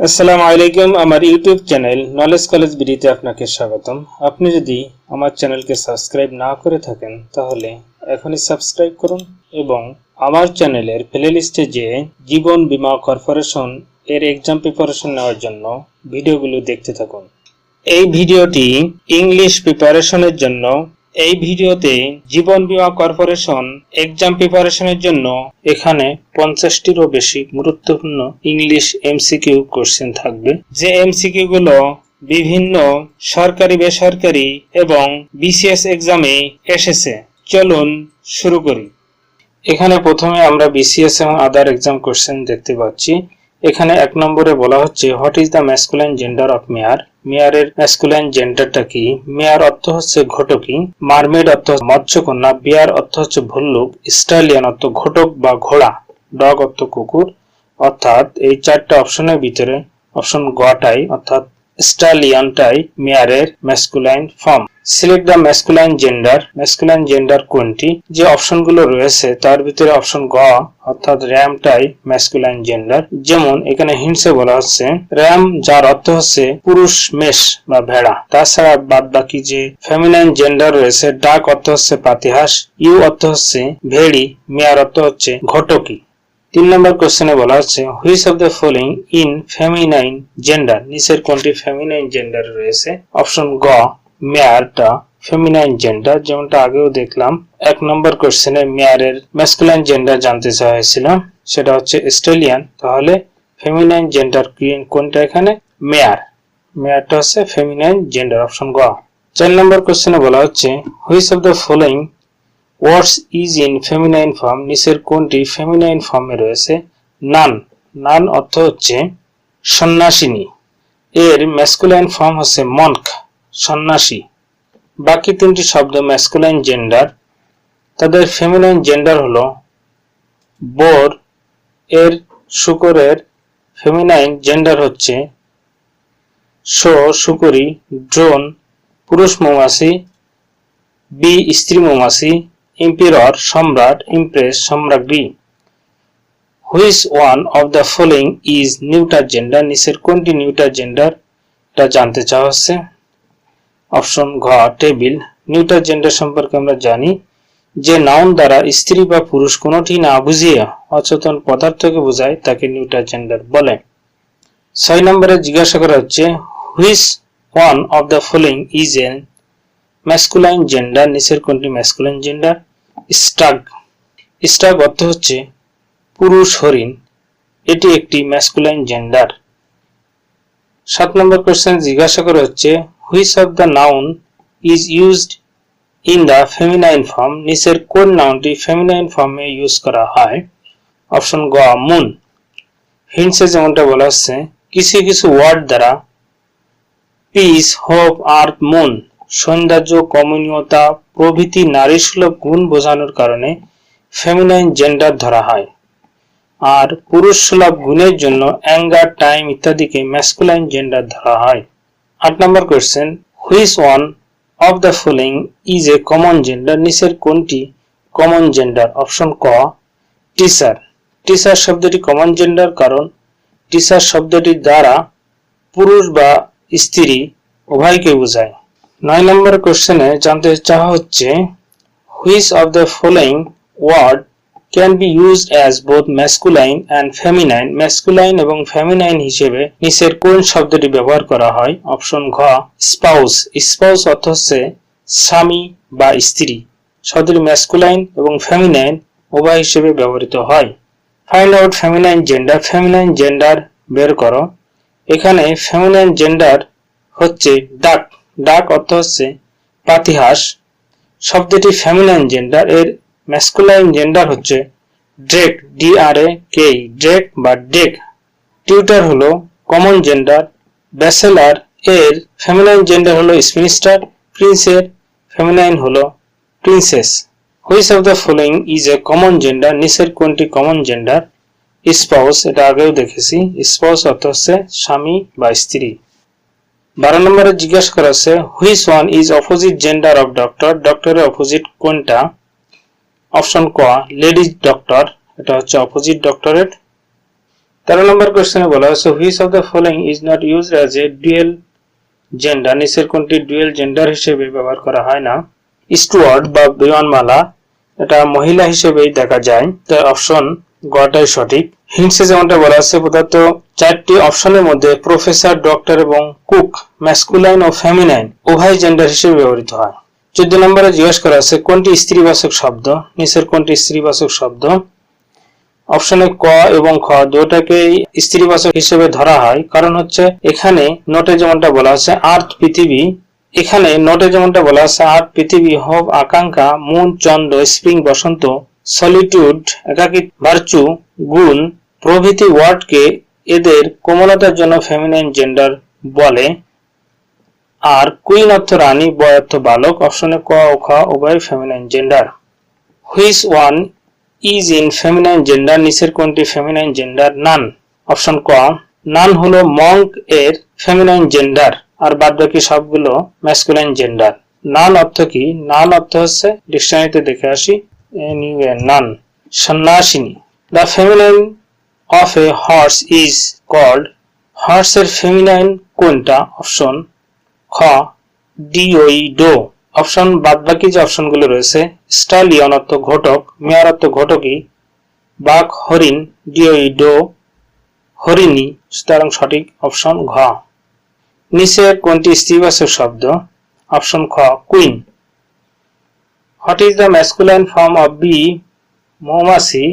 আসসালামু আলাইকুম, আমার ইউটিউব চ্যানেল নলেজ কলেজ বিডিতে আপনাকে স্বাগতম। আপনি যদি আমার চ্যানেলকে সাবস্ক্রাইব না করে থাকেন, তাহলে এখনই সাবস্ক্রাইব করুন এবং আমার চ্যানেলের প্লেলিস্টে যে জীবন বীমা কর্পোরেশন এর এক্সাম প্রিপারেশন নেওয়ার জন্য ভিডিওগুলো দেখতে থাকুন। এই ভিডিওটি ইংলিশ প্রিপারেশনের জন্য এই ভিডিওতে জীবন বীমা কর্পোরেশন এক্সাম প্রিপারেশনের জন্য এখানে পঞ্চাশটিরও বেশি গুরুত্বপূর্ণ ইংলিশ এমসিকিউ কোশ্চেন থাকবে। যে এমসিকিউ গুলো বিভিন্ন সরকারি, বেসরকারি এবং বিসিএস এক্সামে এসেছে, চলুন শুরু করি। এখানে প্রথমে আমরা বিসিএস এবং আদার এক্সাম কোশ্চেন দেখতে পাচ্ছি। এখানে এক নম্বরে বলা হচ্ছে, what is the masculine gender of mare? মেয়ারের masculine জেন্ডারটা কি? মেয়ার অর্থ হচ্ছে ঘটকি, মারমেড অর্থ মৎস্যকন্যা, বিয়ার অর্থ হচ্ছে ভল্লুক স্টাইলিয়ান অর্থ ঘটক বা ঘোড়া, ডগ অর্থ কুকুর। অর্থাৎ এই চারটা অপশনের ভিতরে, অপশন গটাই, অর্থাৎ স্টালিয়ানটাই মেয়ারের masculine form select the masculine gender masculine gender কোনটি? যে অপশনগুলো রয়েছে, তার ভিতরে অপশন গ, অর্থাৎ র্যামটাই ম্যাসকুলাইন জেন্ডার যেমন এখানে হিন্সে বলা হচ্ছে, র্যাম যার অর্থ হচ্ছে পুরুষ মেষ বা ভেড়া। তাছাড়া বাদ বাকি যে ফেমিনাইন জেন্ডার রয়েছে, ডাক অর্থ হচ্ছে পাতিহাস, ইউ অর্থ হচ্ছে ভেড়ি, মেয়ার অর্থ হচ্ছে ঘটকি। তিন নম্বর কোশ্চেনে বলা হচ্ছে which of the following in feminine gender নিচের কোনটি ফেমিনাইন জেন্ডার রয়েছে? অপশন গ মেয়ারটা ফেমিনাইন জেন্ডার যেমনটা আগেও দেখলাম। এক নম্বর কোশ্চেনে মেয়ারের ম্যাসকুলাইন জেন্ডার জানতে চাওয়া হয়েছিল সেটা হচ্ছে অস্ট্রেলিয়ান তাহলে ফেমিনাইন জেন্ডার কোনটা এখানে? মেয়ার মেয়ারটা হচ্ছে ফেমিনাইন জেন্ডার অপশন গ। চার নম্বর কোশ্চেনে বলা হচ্ছে which of the following words is in feminine form নিচের কোনটি ফেমিনাইন ফর্মে রয়েছে? নান নান অর্থ হচ্ছে সন্ন্যাসিনী। এর ম্যাসকুলাইন ফর্ম হচ্ছে মনক সন্ন্যাসী। বাকি তিনটি শব্দ ম্যাসকুলাইন জেন্ডার তাদের ফেমিনাইন জেন্ডার হলো বোর। এর শুকরের ফেমিনাইন জেন্ডার হচ্ছে শো শুকরি ড্রোন পুরুষ মৌমাছি, বি, স্ত্রী মৌমাছি ইম্পিরর সম্রাট empress সম্রাজ্ঞী। Which one of the following is neuter gender নিচের কোনটি নিউটার জেন্ডার এটা জানতে চাওয়া হচ্ছে। অপশন ঘ টেবিল নিউটার জেন্ডার সম্পর্কে আমরা জানি যে নাউন দ্বারা স্ত্রী বা পুরুষ কোনোটি না বুঝিয়ে অচেতন পদার্থকে বোঝায়, তাকে নিউটার জেন্ডার বলে। ছয় নম্বরে জিজ্ঞাসা করা হচ্ছে which one of the following is an masculine gender নিচের কোনটি ম্যাসকুলাইন জেন্ডার স্টাগ স্টাগ অর্থ হচ্ছে পুরুষ হরিণ। এটি একটি ম্যাসকুলাইন জেন্ডার সাত নম্বর কোশ্চেন জিজ্ঞাসা করা হচ্ছে which of the noun is used in the feminine form নিচের কোন নাউনটি ফেমিনাইন ফর্মে ইউজ করা হয়? অপশন গ মুন হিন্সে যেমনটা বলা হচ্ছে, কিছু কিছু ওয়ার্ড দ্বারা পিস হোপ আর্থ মুন সৌন্দর্য, কমনীয়তা, প্রভৃতি নারী সুলভ গুণ বোঝানোর কারণে ফেমিনাইন জেন্ডার ধরা হয়। আর পুরুষ সুলভ গুণের জন্য অ্যাঙ্গার টাইম ইত্যাদিকে ম্যাসকুলাইন জেন্ডার ধরা হয়। আট number question which one of the following is a common gender নিচের কোনটি কমন জেন্ডার অপশন ক টিচার টিচার শব্দটি কমন জেন্ডার কারণ টিচার শব্দটির দ্বারা পুরুষ বা স্ত্রী উভয়কে বোঝায়। নয় নম্বর কোশ্চেনে জানতে চাওয়া হচ্ছে which of the following word can be use as both masculine and feminine masculine এবং ফেমিনাইন হিসেবে নিচের কোন শব্দটি ব্যবহার করা হয়? অপশন ঘ স্পাউস স্পাউস অর্থ হচ্ছে স্বামী বা স্ত্রী। শব্দটি ম্যাসকুলাইন এবং ফেমিনাইন উভয় হিসেবে ব্যবহৃত হয়। Find out feminine gender feminine gender বের করো। এখানে ফেমিনাইন জেন্ডার হচ্ছে ডাক ডাক অর্থ হচ্ছে পাতিহাস। শব্দটি ফেমিনাইন জেন্ডার এর ম্যাসকুলাইন জেন্ডার হচ্ছে drake D R A K drake বা ডেক টিউটার হলো কমন জেন্ডার ব্যাচেলার এর ফেমিনাইন জেন্ডার হলো স্পিনিস্টার প্রিন্সের ফেমিনাইন হলো princess which of the following is a common gender নিচের কোনটি কমন জেন্ডার স্পাউস এটা আগেও দেখেছি। স্পাউস অর্থ হচ্ছে স্বামী বা স্ত্রী। বারো নম্বরে জিজ্ঞাসা করা আছে which one is opposite gender of doctor ডক্টরের অপোজিট কোনটা? অপশন ক লেডিজ ডক্টর এটা হচ্ছে অপোজিট ডক্টরেট তেরো নম্বর কোশ্চেনে বলা হয়েছে which of the following is not use as a dual gender নিচের কোনটি ডুয়েল জেন্ডার হিসেবে ব্যবহার করা হয় না? স্টুয়ার্ড বা বিমানমালা, এটা মহিলা হিসেবেই দেখা যায়। তাই অপশন গটাই সঠিক। হিন্টসে যেমনটা বলা আছে প্রধানত চারটি অপশনের মধ্যে প্রফেসর, ডক্টর এবং কুক ম্যাসকুলাইন ও ফেমিনাইন উভয় জেন্ডার হিসেবে ব্যবহৃত হয়। চোদ্দ নম্বরে জিজ্ঞেস করা আছে কোনটি স্ত্রীবাচক শব্দ? নিচের কোনটি স্ত্রীবাচক শব্দ? অপশনে ক এবং খ দুটাকেই স্ত্রীবাচক হিসেবে ধরা হয়। কারণ হচ্ছে, এখানে নোটে যেমনটা বলা আছে আর্থ পৃথিবী। এখানে নোটে যেমনটা বলা আছে আর্থ পৃথিবী, হোপ, আকাঙ্ক্ষা, মুন, চন্দ্র, স্প্রিং, বসন্ত সলিটিউড একাকী ভার্চু, গুণ প্রভৃতি ওয়ার্ডকে এদের কোমলতার জন্য ফেমিনাইন জেন্ডার বলে। আর কুইন অর্থ রানী বয় অর্থ বালক, অপশনে ক ও খ উভয় feminine gender which one is in feminine gender নিচের কোনটি ফেমিনাইন জেন্ডার নান অপশন ক নান হলো মঙ্ক এর ফেমিনাইন জেন্ডার আর বাদ বাকি সবগুলো ম্যাসকুলাইন জেন্ডার নান অর্থ কি? নান অর্থ হচ্ছে ডিকশনারিতে দেখে আসি nun সন্ন্যাসিনী। The feminine of a horse is called হর্সের feminine কোনটা? অপশন খ D O E doe option বাদ বাকি যে অপশনগুলো রয়েছে স্টালিয়ন অর্থ ঘটক মেয়ার অর্থ ঘটকই, বাঘ, হরিণ ডিওই ডো হরিণী, সুতরাং সঠিক অপশন ঘ। নিচে কোনটি স্ত্রীবাচক শব্দ? অপশন খ queen what is the masculine form of bee মৌমাছি,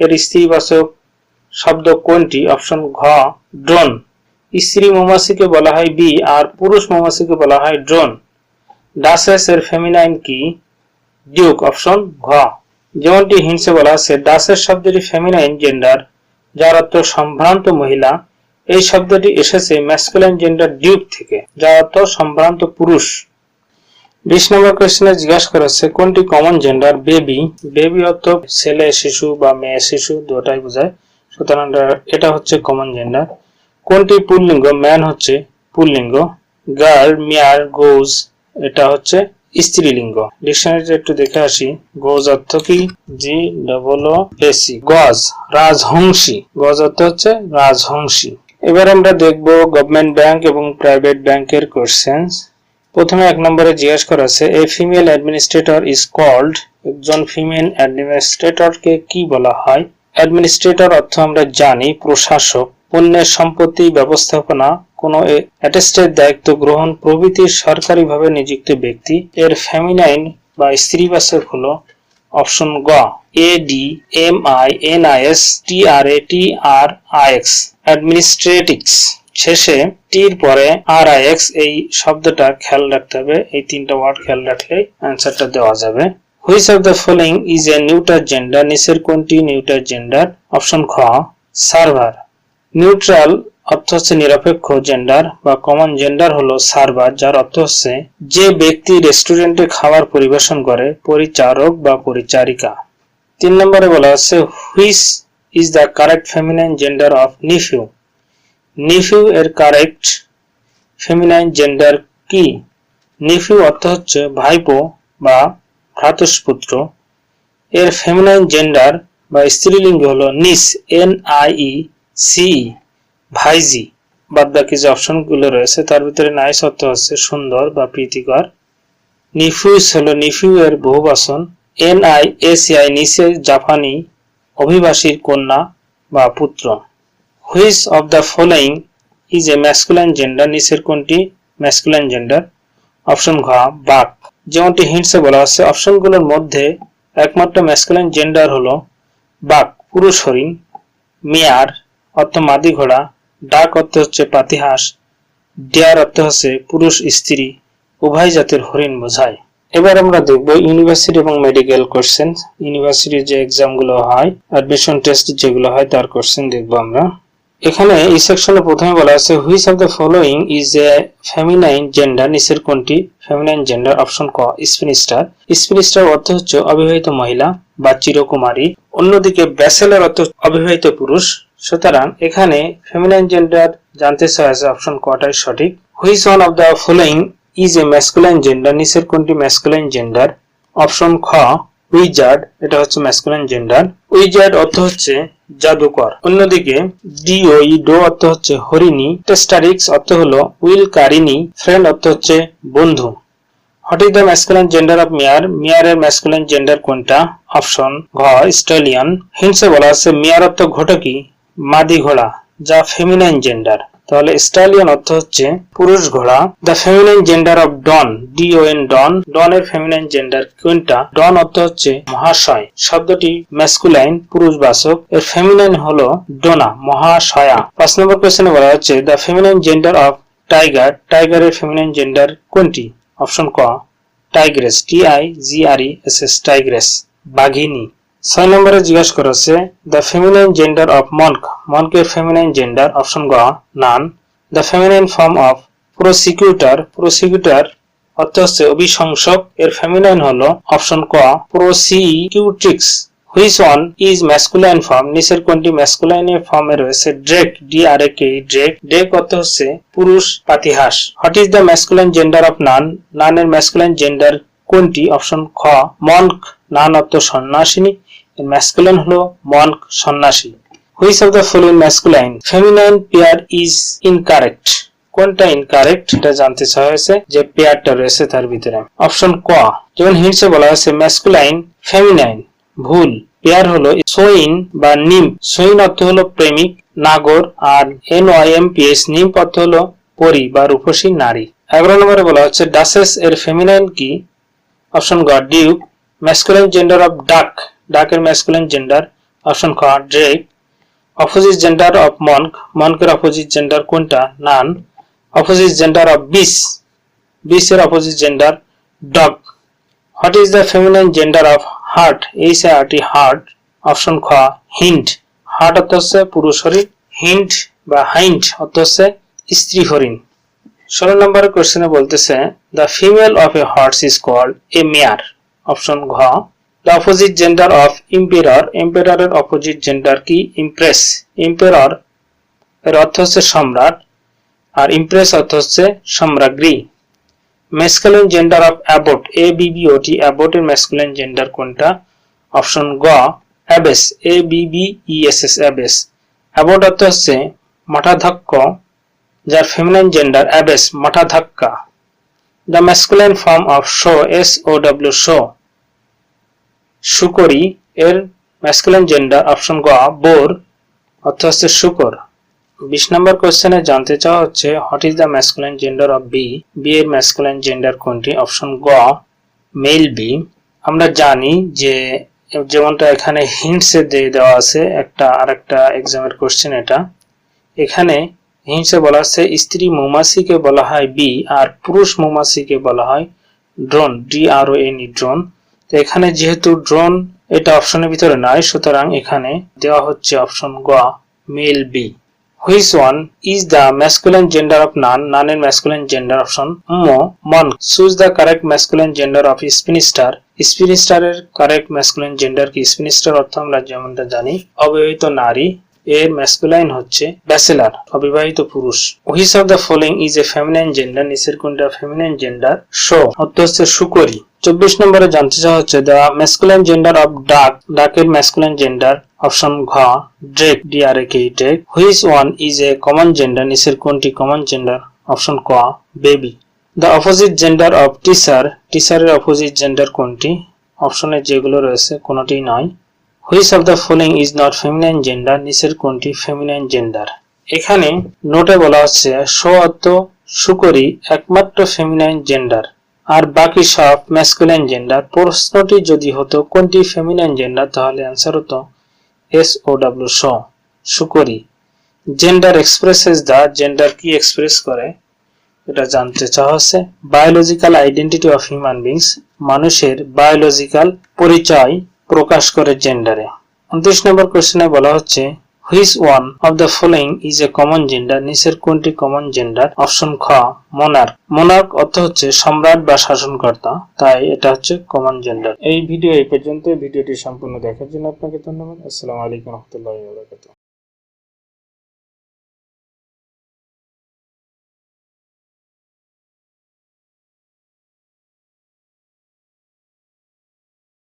এর স্ত্রীবাচক শব্দ কোনটি? অপশন ঘ, ড্রোন। স্ত্রী মৌমাছিকে বলা হয় বি, আর পুরুষ মৌমাছিকে বলা হয় ড্রোন। ডাসেস এর ফেমিনাইন কি? ডিউক, অপশন ঘ। যেমনটি হিংসে বলা আছে, ডাসেস শব্দটি ফেমিনাইন জেন্ডার, যার অর্থ সম্ভ্রান্ত মহিলা। এই শব্দটি এসেছে ম্যাসকুলাইন জেন্ডার ডিউক থেকে, যার অর্থ সম্ভ্রান্ত পুরুষ। বিশ নম্বর কোয়েশ্চেনে জিজ্ঞাসা করা কোনটি কমন জেন্ডার? বেবি। বেবি অর্থ ছেলে, শিশু বা মেয়ে, শিশু, দুটাই বোঝায়। সুতরাং এটা হচ্ছে কমন জেন্ডার কোনটি পুল্লিঙ্গ? ম্যান হচ্ছে পুল্লিঙ্গ। গার্ল মিয়ার গোজ এটা হচ্ছে স্ত্রীলিঙ্গ। ডিকশনারিতে একটু দেখে আসি। গোজ অর্থ কি? জি ডবল ও এসি গজ, রাজহংসী। গজ অর্থ হচ্ছে রাজহংসী। এবার আমরা দেখব গভর্নমেন্ট ব্যাংক এবং প্রাইভেট ব্যাংকের কোশ্চেন্স প্রথমে এক নম্বরে জিজ্ঞেস করা আছে a female administrator is called একজন ফিমেল অ্যাডমিনিস্ট্রেটরকে কি বলা হয়? অ্যাডমিনিস্ট্রেটর অর্থ আমরা জানি প্রশাসক, পণ্যের সম্পত্তি ব্যবস্থাপনা, কোনো অ্যাটেস্টের দায়িত্ব গ্রহণ প্রভৃতির সরকারিভাবে নিযুক্ত ব্যক্তি। এর ফেমিনাইন বা স্ত্রীবাচক হলো অপশন গ A D M I N I S T R A T R I X administratrix শেষে টির পরে আর আই এক্স এই শব্দটা খেয়াল রাখতে হবে। এই তিনটা ওয়ার্ড খেয়াল রাখলে অ্যান্সারটা দেওয়া যাবে। Which of the following is a neuter gender নিচের কোনটি নিউটার জেন্ডার অপশন খ সার্ভার নিউট্রাল অর্থ হচ্ছে নিরপেক্ষ জেন্ডার বা কমন জেন্ডার হলো সার্ভার যার অর্থ হচ্ছে যে ব্যক্তি রেস্টুরেন্টে খাবার পরিবেশন করে, পরিচারক বা পরিচারিকা। তিন নম্বরে বলা হচ্ছে which is the correct feminine gender of nephew nephew এর কারেক্ট ফেমিনাইন জেন্ডার কি? নিফিউ অর্থ হচ্ছে ভাইপো বা ভ্রাতুষ্পুত্র। এর ফেমিনাইন জেন্ডার বা স্ত্রীলিঙ্গ হল নিস, এন আই ই সি ভাইজি। বাদ বাকি যে অপশনগুলো রয়েছে, তার ভিতরে নাইস অর্থ হচ্ছে সুন্দর বা প্রীতিকর। নিফিউস হলো নিফিউ এর বহুবাসন N I S I, nisei জাপানি অভিবাসীর কন্যা বা পুত্র। Which of the following is a masculine gender? নিচের কোনটি? Masculine gender. অপশন ঘ বাক যেমনটি হিন্টসে বলা হচ্ছে অপশনগুলোর মধ্যে একমাত্র ম্যাসকুলাইন জেন্ডার হলো বাক, পুরুষ হরিণ, মেয়ার, অর্থ মাদি ঘোড়া, ডাক অর্থ হচ্ছে পাতিহাঁস ডেয়ার অর্থ হচ্ছে পুরুষ স্ত্রী, উভয় জাতের হরিণ বোঝায়। এবার আমরা দেখব ইউনিভার্সিটি এবং মেডিকেল কোশ্চেন ইউনিভার্সিটির যে এক্সামগুলো হয় অ্যাডমিশন টেস্ট যেগুলো হয়, তার কোশ্চেন দেখব আমরা। এখানে এই সেকশনে প্রথমে বলা আছে which of the following is a feminine gender নিচের কোনটি? ফেমিনাইন জেন্ডার অপশন ক, স্পিনিস্টার। স্পিনিস্টার অর্থ হচ্ছে অবিবাহিত মহিলা বা চিরকুমারী। অন্যদিকে ব্যাসেলের অর্থ অবিবাহিত পুরুষ। সুতরাং এখানে ফেমিনাইন জেন্ডার জানতে চাওয়া অপশন কটাই সঠিক। Which one of the following is a masculine gender নিচের কোনটি ম্যাসকুলাইন জেন্ডার অপশন খ উইজার্ড, এটা হচ্ছে ম্যাসকুলাইন জেন্ডার উইজার্ড অর্থ হচ্ছে জাদুকর। অন্যদিকে ডিওই ডো অর্থ হচ্ছে হরিণী টেস্টারিক্স অর্থ হলো উইল কারিনী ফ্রেন্ড অর্থ হচ্ছে বন্ধু। What is the masculine gender of mare মিয়ারের masculine gender কোনটা? অপশন ঘ স্টালিয়ান হিংসে বলা আছে মিয়ার অর্থ ঘটকি, মাদি ঘোড়া, যা ফেমিনাইন জেন্ডার তাহলে স্টালিয়ান অর্থ হচ্ছে পুরুষ ঘোড়া। The feminine gender of don D O N don don এর ফেমিনাইন জেন্ডার কোনটা? ডন অর্থ হচ্ছে মহাশয়। শব্দটি ম্যাসকুলাইন পুরুষ বাচক এর ফেমিনাইন হলো ডোনা, মহাশয়া। পাঁচ নম্বর কোয়েশ্চেনে বলা হচ্ছে the feminine gender of tiger টাইগারের ফেমিনাইন জেন্ডার কোনটি? অপশন ক tigress T I G R E S S tigress বাঘিনী। ছয় নম্বরে জিজ্ঞাসা করা হচ্ছে the feminine gender of monk মনকের feminine gender option গ nun the feminine form of prosecutor prosecutor অর্থ হচ্ছে অভিশংসক। এর ফেমিনাইন হলো অপশন ক prosecutrix which one is masculine form নিচের কোনটি ম্যাসকুলাইন ফর্মে রয়েছে? Drake D R A K drake drake অর্থ হচ্ছে পুরুষ পাতিহাস। What is the masculine gender of nun নানের masculine gender কোনটি? অপশন খ মনক নান অর্থ সন্ন্যাসিনী। ম্যাসকুলাইন হলো মনক সন্ন্যাসী। Which of the following masculine feminine pair is incorrect কোনটা ইনকারেক্ট এটা জানতে চাওয়া হয়েছে যে পেয়ারটা রয়েছে তার ভিতরে। অপশন ক। যেমন হিন্টসে বলা হয়েছে ম্যাসকুলাইন ফেমিনাইন ভুল। পেয়ার হলো সোইন বা নিম। সোইন অর্থ হলো প্রেমিক, নাগর, আর N Y M P S nymph অর্থ হলো পরি বা রূপসী নারী। এগারো নম্বরে বলা হচ্ছে, ডাসেস এর ফেমিনাইন কি? অপশন গ, Duke. Masculine gender of duck ডাকের ম্যাসকুলাইন জেন্ডার অপশন খ drake opposite gender of monk মনকের opposite gender কোনটা? Nun opposite gender of bitch বিসের opposite gender dog what is the feminine gender of hart H R T hart option খ hind hart অর্থ হচ্ছে পুরুষ হরিণ hint বা হাইন্ট অর্থ হচ্ছে স্ত্রী হরিণ। ষোলো নম্বরের কোশ্চেনে বলতেছে the female of a horse is called a mare option ঘ the opposite gender of emperor এম্পেরারের opposite gender কি? ইমপ্রেস ইম্পেরর এর অর্থ হচ্ছে সম্রাট আর ইমপ্রেস অর্থ হচ্ছে সম্রাজ্ঞী। Masculine gender of abbot A B B O T অ্যাবোটের masculine gender কোনটা? অপশন গ abbess A B B S abbess abbot অর্থ হচ্ছে মাঠাধ্যক্ষ, যার feminine gender abbess মাঠাধাক্কা the masculine form of sow S O W sow শুকরি এর masculine gender option গ boar, অর্থ হচ্ছে শুকর। বিশ নম্বর কোশ্চেনে জানতে চাওয়া হচ্ছে what is the masculine gender of bee bee এর ম্যাসকুলাইন জেন্ডার কোনটি? অপশন গ মেল বি আমরা জানি যে, যেমনটা এখানে হিন্টসে দিয়ে দেওয়া আছে, একটা, আরেকটা এক্সামের কোশ্চেন এটা। এখানে হিংসে বলা হচ্ছে স্ত্রী মৌমাছিকে বলা হয় বি আর পুরুষ মৌমাছিকে বলা হয় drone D R O N E drone তো এখানে যেহেতু ড্রোন এটা অপশনের ভিতরে নয় সুতরাং এখানে দেওয়া হচ্ছে অপশন গ male bee which one is the masculine gender of nun নানের masculine gender option monk choose the correct masculine gender of spinster স্পিনিস্টারের correct masculine gender কি? স্পিনিস্টার অর্থ আমরা যেমনটা জানি অবিবাহিত নারী। এর ম্যাসকুলাইন হচ্ছে ব্যাচেলার অবিবাহিত পুরুষ। Which of the following is a feminine gender নিচের কোনটা ফেমিনাইন জেন্ডার শো অর্থ হচ্ছে সুকরি। চব্বিশ নম্বরে জানতে চাওয়া হচ্ছে the masculine gender of duck ডাকের ম্যাসকুলাইন জেন্ডার অপশন ঘ drake D R A K drake which one is a common gender নিচের কোনটি কমন জেন্ডার অপশন ক baby the opposite gender of teacher টিচারের অপোজিট জেন্ডার কোনটি অপশনে যেগুলো রয়েছে কোনোটি নয়। Which of the following is not feminine gender নিচের কোনটি ফেমিনাইন জেন্ডার এখানে নোটে বলা হচ্ছে শো অর্থ সুকরি একমাত্র ফেমিনাইন জেন্ডার আর বাকি সব ম্যাসকুলাইন জেন্ডার প্রশ্নটি যদি হতো কোনটি ফেমিনাইন জেন্ডার তাহলে অ্যান্সার হতো এস ও ডাব্লিউ শো সুকরি। জেন্ডার এক্সপ্রেসেস দা জেন্ডার কি এক্সপ্রেস করে? এটা জানতে চাওয়া হচ্ছে biological identity of human beings মানুষের বায়োলজিক্যাল পরিচয় প্রকাশ করে জেন্ডারে উনত্রিশ নম্বর কোশ্চেনে বলা হচ্ছে which one of the following is a common gender নিচের কোনটি কমন জেন্ডার অপশন খ মোনার্ক মোনার্ক অর্থ হচ্ছে সম্রাট বা শাসনকর্তা। তাই এটা হচ্ছে কমন জেন্ডার এই ভিডিও এই পর্যন্ত ভিডিওটি সম্পূর্ণ দেখার জন্য আপনাকে ধন্যবাদ। আসসালামু আলাইকুম রহমতুল্লাহ